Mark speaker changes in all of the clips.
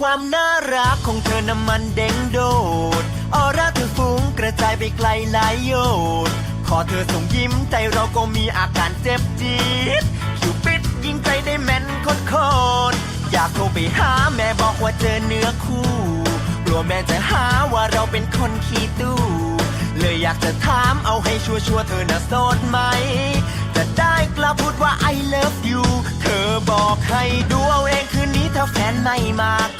Speaker 1: ความน่ารักของเธอน้ำมันเด้งโดดออร่าเธอฟุ้งกระจายไปไกลหลายโยชน์ขอเธอส่งยิ้มใจเราก็มีอาการเจ็บจี๊ดคิวปิดยิงใจได้แม่นโคตรอยากโทรไปหาแม่บอกว่าเจอเนื้อคู่ กลัวแม่จะหาว่าเราเป็นคนขี้ตู้ เลยอยากจะถามเอาให้ชัวร์เธอน่ะโสดไหม จะได้กลับพูดว่า I love you เธอบอกให้ดูเอาเองคืนนี้ถ้าแฟนไม่มาก็แปลว่า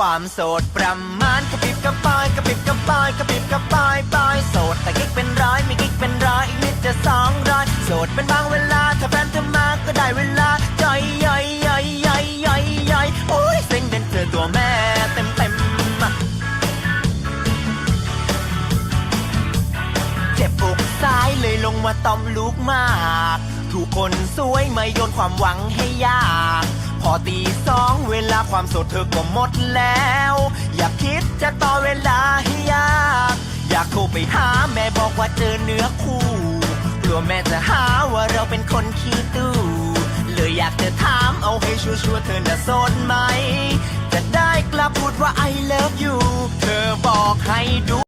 Speaker 1: ความโสดประมาณกระปิบกระปายกระปิบกระปายกระปิบกระปายปายโสดแต่กิ๊กเป็นร้อยมีกิ๊กเป็นร้อยอีกนิดจะสองร้อยโสดเป็นบางเวลาถ้าแฟนเธอมาก็ได้เวลาย่อยย่อยย่อยย่อยย่อยย่อยโอ้ยเซ็งเด่นเจอตัวแม่เต็มเต็มเจ็บอกซ้ายเลยลงมาตอมลูกมาก ถูกคนสวยมาโยนความหวังให้ยาก พอตีสองเวลาความโสดเธอก็หมดแล้ว อย่าคิดจะต่อเวลาให้ยาก อยากโทรไปหาแม่บอกว่าเจอเนื้อคู่กลัวแม่จะหาว่าเราเป็นคนขี้ตู้เลยอยากจะถามเอาให้ชัวร์ๆเธอน่ะโสดไหม จะได้กลับพูดว่า I love you เธอบอกให้ดู